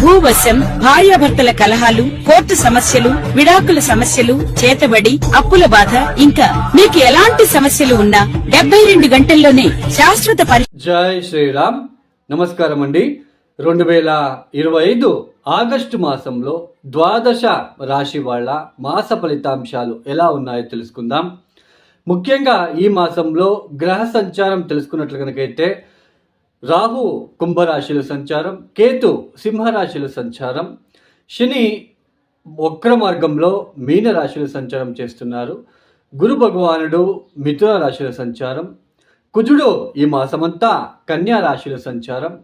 భూవశం భార్యాభర్తల కలహాలు కోర్టు సమస్యలు విడాకుల సమస్యలు చేతబడి అప్పుల బాధ ఇంకా మీకు ఎలాంటి సమస్యలు ఉన్నా డెబ్బై రెండు గంటల్లోనే శాశ్వత పరి జై శ్రీరామ్. నమస్కారం అండి రెండు వేల ఇరవై ఐదు ఆగస్టు మాసంలో ద్వాదశ రాశి వాళ్ళ మాస ఫలితాంశాలు ఎలా ఉన్నాయో తెలుసుకుందాం. ముఖ్యంగా ఈ మాసంలో గ్రహ సంచారం తెలుసుకున్నట్లు కనుకైతే రాహు కుంభరాశిలో సంచారం కేతు సింహరాశిలో సంచారం శని వక్ర మార్గంలో మీన సంచారం చేస్తున్నారు. గురు భగవానుడు మిథున రాశిలో సంచారం కుజుడు ఈ మాసమంతా కన్యా రాశిలో సంచారం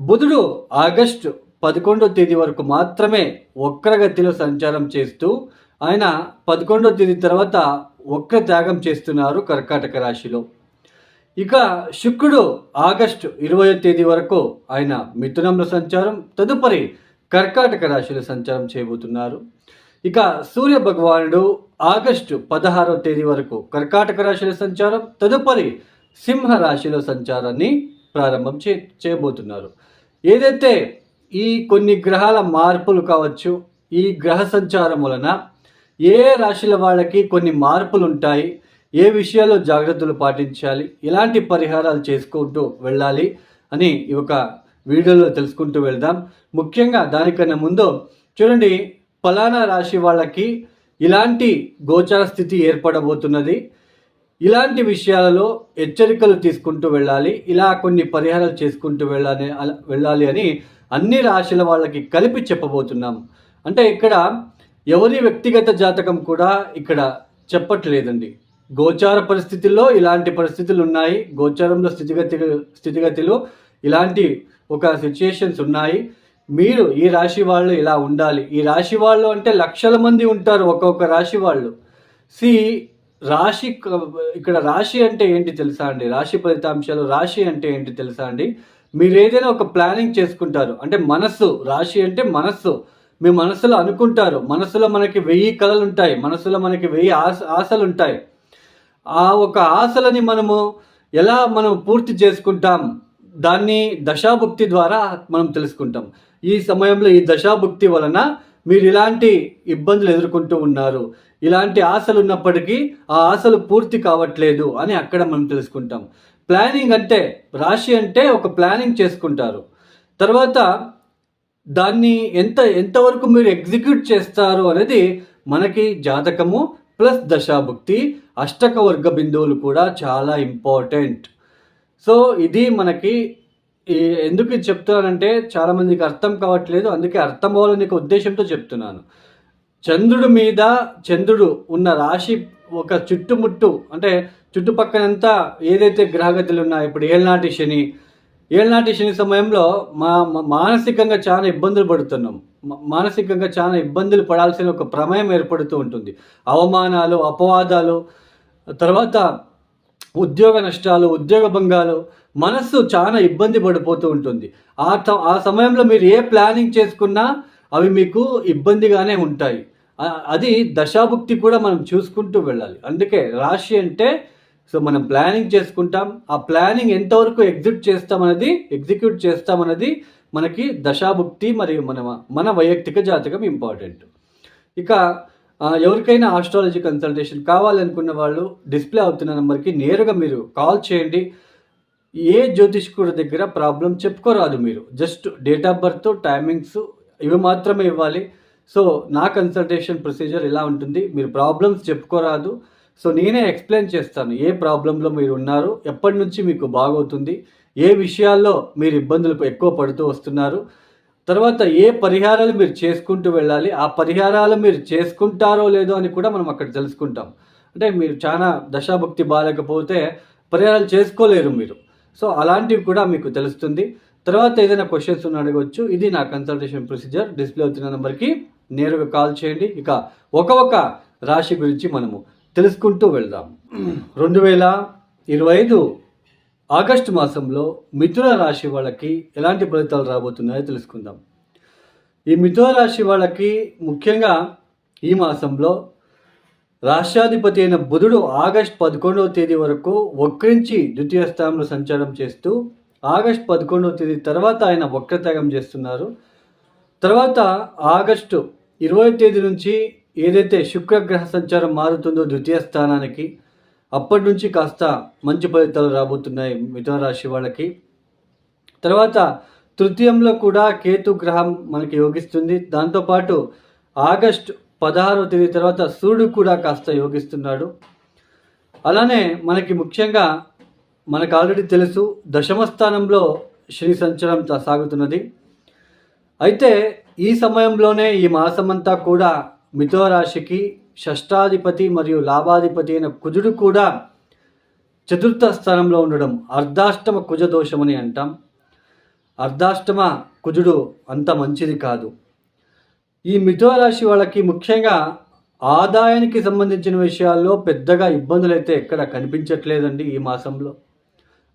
బుధుడు ఆగస్టు పదకొండో తేదీ వరకు మాత్రమే వక్రగతిలో సంచారం చేస్తూ ఆయన పదకొండో తేదీ తర్వాత వక్ర త్యాగం చేస్తున్నారు కర్కాటక రాశిలో. ఇక శుక్రుడు ఆగస్టు ఇరవై తేదీ వరకు ఆయన మిథునంలో సంచారం తదుపరి కర్కాటక రాశిలో సంచారం చేయబోతున్నారు. ఇక సూర్య భగవానుడు ఆగస్టు పదహారవ తేదీ వరకు కర్కాటక రాశిలో సంచారం తదుపరి సింహ రాశిలో సంచారాన్ని ప్రారంభం చే చేయబోతున్నారు. ఏదైతే ఈ కొన్ని గ్రహాల మార్పులు కావచ్చు ఈ గ్రహ సంచారం వలన ఏ రాశుల వాళ్ళకి కొన్ని మార్పులు ఉంటాయి ఏ విషయాల్లో జాగ్రత్తలు పాటించాలి ఎలాంటి పరిహారాలు చేసుకుంటూ వెళ్ళాలి అని ఈ ఒక వీడియోలో తెలుసుకుంటూ వెళ్దాం. ముఖ్యంగా దానికన్నా ముందు చూడండి ఫలానా రాశి వాళ్ళకి ఇలాంటి గోచార స్థితి ఏర్పడబోతున్నది. ఇలాంటి విషయాలలో హెచ్చరికలు తీసుకుంటూ వెళ్ళాలి ఇలా కొన్ని పరిహారాలు చేసుకుంటూ వెళ్ళాలి వెళ్ళాలి అని అన్ని రాశుల వాళ్ళకి కలిపి చెప్పబోతున్నాం. అంటే ఇక్కడ ఎవరి వ్యక్తిగత జాతకం కూడా ఇక్కడ చెప్పట్లేదండి. గోచార పరిస్థితుల్లో ఇలాంటి పరిస్థితులు ఉన్నాయి. గోచారంలో స్థితిగతి స్థితిగతులు ఇలాంటి ఒక సిచ్యుయేషన్స్ ఉన్నాయి. మీరు ఈ రాశి వాళ్ళు ఇలా ఉండాలి. ఈ రాశి వాళ్ళు అంటే లక్షల మంది ఉంటారు ఒక్కొక్క రాశి వాళ్ళు. సి రాశి ఇక్కడ రాశి అంటే ఏంటి తెలుసా అండి? రాశి ఫలితాంశాలు రాశి అంటే ఏంటి తెలుసా అండి? మీరు ఏదైనా ఒక ప్లానింగ్ చేసుకుంటారు. అంటే మనస్సు రాశి అంటే మనస్సు. మీ మనసులో అనుకుంటారు. మనసులో మనకి వెయ్యి కళలు ఉంటాయి మనసులో మనకి వెయ్యి ఆశ ఆశలు ఉంటాయి ఆ ఒక ఆశలని మనము ఎలా మనం పూర్తి చేసుకుంటాం? దాన్ని దశాభుక్తి ద్వారా మనం తెలుసుకుంటాం. ఈ సమయంలో ఈ దశాభుక్తి వలన మీరు ఇలాంటి ఇబ్బందులు ఎదుర్కొంటూ ఉన్నారు. ఇలాంటి ఆశలు ఉన్నప్పటికీ ఆ ఆశలు పూర్తి కావట్లేదు అని అక్కడ మనం తెలుసుకుంటాం. ప్లానింగ్ అంటే రాశి అంటే ఒక ప్లానింగ్ చేసుకుంటారు. తర్వాత దాన్ని ఎంత ఎంతవరకు మీరు ఎగ్జిక్యూట్ చేస్తారు అనేది మనకి జాతకము ప్లస్ దశాభుక్తి అష్టక వర్గ బిందువులు కూడా చాలా ఇంపార్టెంట్. సో ఇది మనకి ఎందుకు ఇది చెప్తున్నానంటే చాలామందికి అర్థం కావట్లేదు. అందుకే అర్థం అవ్వాలని ఒక ఉద్దేశంతో చెప్తున్నాను. చంద్రుడి మీద చంద్రుడు ఉన్న రాశి ఒక చుట్టుముట్టు అంటే చుట్టుపక్కనంతా ఏదైతే గ్రహగతులు ఉన్నాయో ఇప్పుడు ఏళ్ళనాటి శని ఏళ్ళనాటి శని సమయంలో మా మానసికంగా చాలా ఇబ్బందులు పడుతున్నాం. మానసికంగా చాలా ఇబ్బందులు పడాల్సిన ఒక ప్రమేయం ఏర్పడుతూ ఉంటుంది. అవమానాలు అపవాదాలు తర్వాత ఉద్యోగ నష్టాలు ఉద్యోగ భంగాలు మనస్సు చాలా ఇబ్బంది పడిపోతూ ఉంటుంది. ఆ త ఆ సమయంలో మీరు ఏ ప్లానింగ్ చేసుకున్నా అవి మీకు ఇబ్బందిగానే ఉంటాయి. అది దశాభుక్తి కూడా మనం చూసుకుంటూ వెళ్ళాలి. అందుకే రాశి అంటే సో మనం ప్లానింగ్ చేసుకుంటాం. ఆ ప్లానింగ్ ఎంతవరకు ఎగ్జిక్యూట్ చేస్తామన్నది ఎగ్జిక్యూట్ చేస్తామన్నది మనకి దశాభుక్తి మరియు మన మన వైయక్తిక జాతకం ఇంపార్టెంట్. ఇక ఎవరికైనా ఆస్ట్రాలజీ కన్సల్టేషన్ కావాలనుకున్న వాళ్ళు డిస్ప్లే అవుతున్న నెంబర్కి నేరుగా మీరు కాల్ చేయండి. ఏ జ్యోతిష్కుడి దగ్గర ప్రాబ్లం చెప్పుకోరాదు మీరు. Just date of birth timings ఇవి మాత్రమే ఇవ్వాలి. సో నా కన్సల్టేషన్ ప్రొసీజర్ ఇలా ఉంటుంది. మీరు ప్రాబ్లమ్స్ చెప్పుకోరాదు. సో నేనే ఎక్స్ప్లెయిన్ చేస్తాను ఏ ప్రాబ్లంలో మీరు ఉన్నారు ఎప్పటి నుంచి మీకు బాగవుతుంది ఏ విషయాల్లో మీరు ఇబ్బందులు ఎక్కువ పడుతూ వస్తున్నారు. తర్వాత ఏ పరిహారాలు మీరు చేసుకుంటూ వెళ్ళాలి ఆ పరిహారాలు మీరు చేసుకుంటారో లేదో అని కూడా మనం అక్కడ తెలుసుకుంటాం. అంటే మీరు చాలా దశాభక్తి బాగాలేకపోతే పరిహారాలు చేసుకోలేరు మీరు. సో అలాంటివి కూడా మీకు తెలుస్తుంది. తర్వాత ఏదైనా క్వశ్చన్స్ ఉన్న అడగవచ్చు ఇది నా కన్సల్టేషన్ ప్రొసీజర్ డిస్ప్లే అవుతున్న నెంబర్కి నేరుగా కాల్ చేయండి. ఇక ఒక ఒక రాశి గురించి మనము తెలుసుకుంటూ వెళ్దాం. రెండు వేల ఇరవై ఐదు ఆగస్టు మాసంలో మిథున రాశి వాళ్ళకి ఎలాంటి ఫలితాలు రాబోతున్నాయో తెలుసుకుందాం. ఈ మిథున రాశి వాళ్ళకి ముఖ్యంగా ఈ మాసంలో రాష్ట్రాధిపతి అయిన బుధుడు ఆగస్ట్ పదకొండవ తేదీ వరకు వక్రించి ద్వితీయ స్థానంలో సంచారం చేస్తూ ఆగస్ట్ పదకొండవ తేదీ తర్వాత ఆయన వక్రత్యాగం చేస్తున్నారు. తర్వాత ఆగస్టు ఇరవై తేదీ నుంచి ఏదైతే శుక్రగ్రహ సంచారం మారుతుందో ద్వితీయ స్థానానికి అప్పటి నుంచి కాస్త మంచి ఫలితాలు రాబోతున్నాయి మిథున రాశి వాళ్ళకి. తర్వాత తృతీయంలో కూడా కేతు గ్రహం మనకి యోగిస్తుంది. దాంతోపాటు ఆగస్ట్ పదహారవ తేదీ తర్వాత సూర్యుడు కూడా కాస్త యోగిస్తున్నాడు. అలానే మనకి ముఖ్యంగా మనకు ఆల్రెడీ తెలుసు దశమ స్థానంలో శని సంచలనం సాగుతున్నది. అయితే ఈ సమయంలోనే ఈ మాసమంతా కూడా మిథున రాశికి షష్టాధిపతి మరియు లాభాధిపతి అయిన కుజుడు కూడా చతుర్థ స్థానంలో ఉండడం అర్ధాష్టమ కుజ దోషమని అంటాం. అర్ధాష్టమ కుజుడు అంత మంచిది కాదు. ఈ మిథున రాశి వాళ్ళకి ముఖ్యంగా ఆదాయానికి సంబంధించిన విషయాల్లో పెద్దగా ఇబ్బందులు అయితే ఎక్కడ కనిపించట్లేదండి ఈ మాసంలో.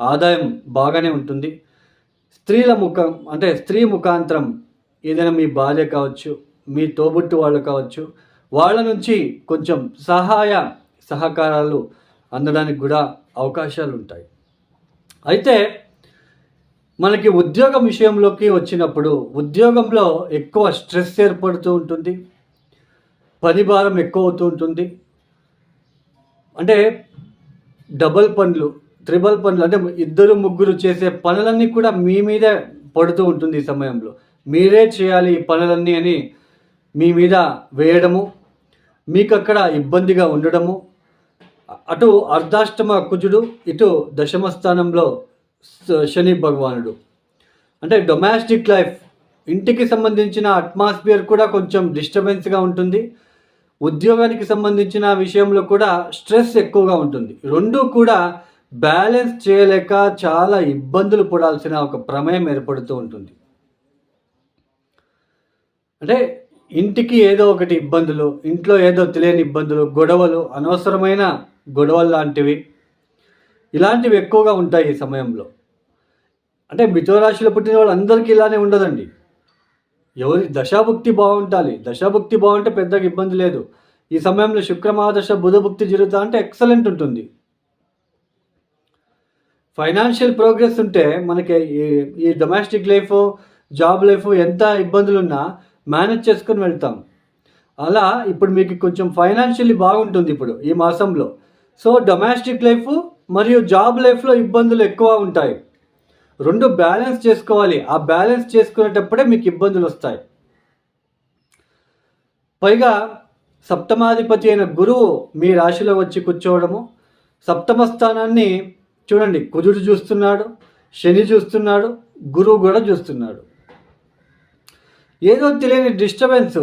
ఆదాయం బాగానే ఉంటుంది. స్త్రీల ముఖం అంటే స్త్రీ ముఖాంతరం ఏదైనా మీ భార్య కావచ్చు మీ తోబుట్టు వాళ్ళు కావచ్చు వాళ్ళ నుంచి కొంచెం సహాయ సహకారాలు అందడానికి కూడా అవకాశాలు ఉంటాయి. అయితే మనకి ఉద్యోగం విషయంలోకి వచ్చినప్పుడు ఉద్యోగంలో ఎక్కువ స్ట్రెస్ ఏర్పడుతూ ఉంటుంది. పని భారం ఎక్కువ అవుతూ ఉంటుంది. అంటే డబల్ పనులు త్రిబల్ పనులు అంటే ఇద్దరు ముగ్గురు చేసే పనులన్నీ కూడా మీ మీదే పడుతూ ఉంటుంది ఈ సమయంలో. మీరే చేయాలి ఈ పనులన్నీ అని మీ మీద వేయడము మీకు అక్కడ ఇబ్బందిగా ఉండడము. అటు అర్ధాష్టమ కుజుడు ఇటు దశమ స్థానంలో శని భగవానుడు. అంటే డొమాస్టిక్ లైఫ్ ఇంటికి సంబంధించిన అట్మాస్ఫియర్ కూడా కొంచెం డిస్టర్బెన్స్గా ఉంటుంది. ఉద్యోగానికి సంబంధించిన విషయంలో కూడా స్ట్రెస్ ఎక్కువగా ఉంటుంది. రెండూ కూడా బ్యాలెన్స్ చేయలేక చాలా ఇబ్బందులు పడాల్సిన ఒక ప్రమేయం ఏర్పడుతూ ఉంటుంది. అంటే ఇంటికి ఏదో ఒకటి ఇబ్బందులు ఇంట్లో ఏదో తెలియని ఇబ్బందులు గొడవలు అనవసరమైన గొడవలు లాంటివి ఇలాంటివి ఎక్కువగా ఉంటాయి ఈ సమయంలో. అంటే మిథునరాశిలో పుట్టిన వాళ్ళందరికీ ఇలానే ఉండదండి. ఎవరి దశాభుక్తి బాగుంటాలి దశాభుక్తి బాగుంటే పెద్దగా ఇబ్బంది లేదు. ఈ సమయంలో శుక్రమహాదశ బుధభుక్తి జరుగుతా అంటే ఎక్సలెంట్ ఉంటుంది. ఫైనాన్షియల్ ప్రోగ్రెస్ ఉంటే మనకి ఈ- ఈ డొమెస్టిక్ లైఫ్ జాబ్ లైఫ్ ఎంత ఇబ్బందులు ఉన్నా మేనేజ్ చేసుకొని వెళ్తాం. అలా ఇప్పుడు మీకు కొంచెం ఫైనాన్షియల్లీ బాగుంటుంది ఇప్పుడు ఈ మాసంలో. సో డొమెస్టిక్ లైఫ్ మరియు జాబ్ లైఫ్లో ఇబ్బందులు ఎక్కువ ఉంటాయి. రెండు బ్యాలెన్స్ చేసుకోవాలి. ఆ బ్యాలెన్స్ చేసుకునేటప్పుడే మీకు ఇబ్బందులు వస్తాయి. పైగా సప్తమాధిపతి అయిన గురువు మీ రాశిలో వచ్చి కూర్చోవడము సప్తమ స్థానాన్ని చూడండి కుజుడు చూస్తున్నాడు శని చూస్తున్నాడు గురువు కూడా చూస్తున్నాడు. ఏదో తెలియని డిస్టర్బెన్స్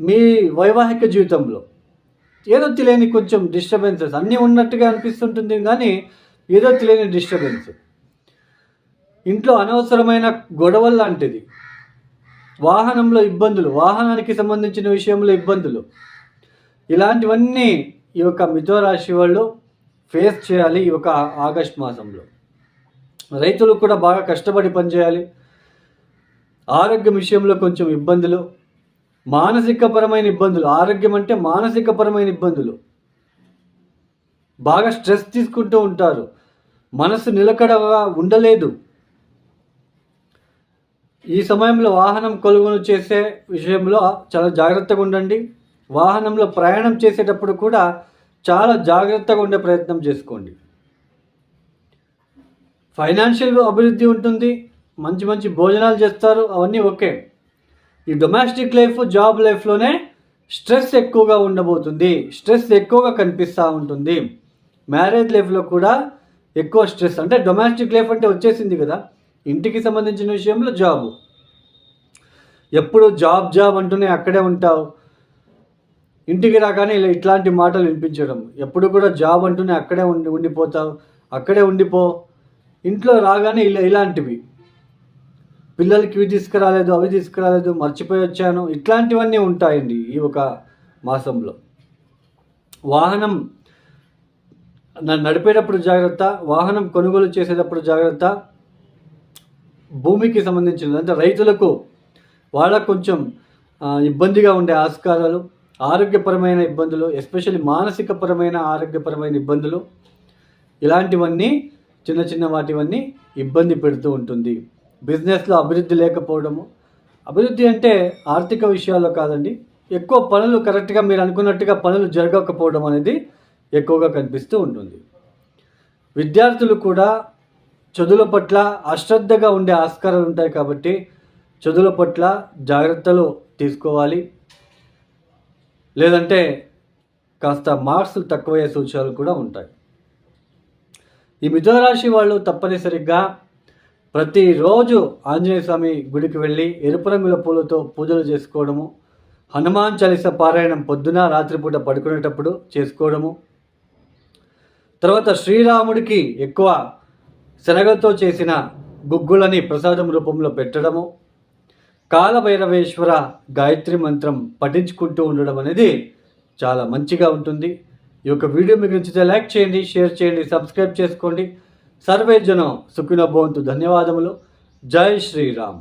మీ వైవాహిక జీవితంలో. ఏదో తెలియని కొంచెం డిస్టర్బెన్సెస్ అన్నీ ఉన్నట్టుగా అనిపిస్తుంటుంది కానీ ఏదో తెలియని డిస్టర్బెన్స్ ఇంట్లో అనవసరమైన గొడవలు లాంటిది. వాహనంలో ఇబ్బందులు వాహనానికి సంబంధించిన విషయంలో ఇబ్బందులు. ఇలాంటివన్నీ ఈ యొక్క మిథోరాశి వాళ్ళు ఫేస్ చేయాలి ఈ యొక్క ఆగస్ట్ మాసంలో. రైతులు కూడా బాగా కష్టపడి పనిచేయాలి. ఆరోగ్యం విషయంలో కొంచెం ఇబ్బందులు మానసికపరమైన ఇబ్బందులు. ఆరోగ్యం అంటే మానసికపరమైన ఇబ్బందులు. బాగా స్ట్రెస్ తీసుకుంటూ ఉంటారు. మనసు నిలకడగా ఉండలేదు. ఈ సమయంలో వాహనం కొనుగోలు చేసే విషయంలో చాలా జాగ్రత్తగా ఉండండి. వాహనంలో ప్రయాణం చేసేటప్పుడు కూడా చాలా జాగ్రత్తగా ఉండే ప్రయత్నం చేసుకోండి. ఫైనాన్షియల్ అభివృద్ధి ఉంటుంది. మంచి మంచి భోజనాలు చేస్తారు అవన్నీ ఓకే. ఈ డొమెస్టిక్ లైఫ్ జాబ్ లైఫ్లోనే స్ట్రెస్ ఎక్కువగా ఉండబోతుంది. స్ట్రెస్ ఎక్కువగా కనిపిస్తూ ఉంటుంది. మ్యారేజ్ లైఫ్లో కూడా ఎక్కువ స్ట్రెస్ అంటే డొమెస్టిక్ లైఫ్ అంటే వచ్చేసింది కదా. ఇంటికి సంబంధించిన విషయంలో జాబ్ ఎప్పుడు జాబ్ జాబ్ అంటూనే అక్కడే ఉంటావు. ఇంటికి రాగానే ఇలా ఇట్లాంటి మాటలు వినిపించడం. ఎప్పుడు కూడా జాబ్ అంటూనే అక్కడే ఉండి ఉండిపోతావు. అక్కడే ఉండిపో. ఇంట్లో రాగానే ఇలా ఇలాంటివి. పిల్లలకి ఇవి తీసుకురాలేదు అవి తీసుకురాలేదు మర్చిపోయి వచ్చాను. ఇట్లాంటివన్నీ ఉంటాయండి ఈ ఒక మాసంలో. వాహనం నడిపేటప్పుడు జాగ్రత్త వాహనం కొనుగోలు చేసేటప్పుడు జాగ్రత్త. భూమికి సంబంధించినది అంటే రైతులకు వాళ్ళకు కొంచెం ఇబ్బందిగా ఉండే ఆస్కారాలు ఆరోగ్యపరమైన ఇబ్బందులు ఎస్పెషల్లీ మానసికపరమైన ఆరోగ్యపరమైన ఇబ్బందులు. ఇలాంటివన్నీ చిన్న చిన్న వాటివన్నీ ఇబ్బంది పెడుతూ ఉంటుంది. బిజినెస్లో అభివృద్ధి లేకపోవడము. అభివృద్ధి అంటే ఆర్థిక విషయాల్లో కాదండి. ఎక్కువ పనులు కరెక్ట్గా మీరు అనుకున్నట్టుగా పనులు జరగకపోవడం అనేది ఎక్కువగా కనిపిస్తూ ఉంటుంది. విద్యార్థులు కూడా చదువుల పట్ల అశ్రద్ధగా ఉండే ఆస్కారాలు ఉంటాయి కాబట్టి చదువుల పట్ల జాగ్రత్తలు తీసుకోవాలి. లేదంటే కాస్త మార్క్స్ తక్కువయ్యే సూచనలు కూడా ఉంటాయి. ఈ మిథున రాశి వాళ్ళు తప్పనిసరిగా ప్రతిరోజు ఆంజనేయ స్వామి గుడికి వెళ్ళి ఎరుపు రంగుల పూలతో పూజలు చేసుకోవడము హనుమాన్ చాలీస పారాయణం పొద్దున రాత్రిపూట పడుకునేటప్పుడు చేసుకోవడము. తర్వాత శ్రీరాముడికి ఎక్కువ శనగలతో చేసిన గుగ్గులని ప్రసాదం రూపంలో పెట్టడము. కాలభైరవేశ్వర గాయత్రి మంత్రం పఠించుకుంటూ ఉండడం అనేది చాలా మంచిగా ఉంటుంది. ఈ యొక్క వీడియో మీకు నచ్చితే లైక్ చేయండి షేర్ చేయండి సబ్స్క్రైబ్ చేసుకోండి. సర్వే జనం సుఖినభవంతు ధన్యవాదములు. జై శ్రీరామ్.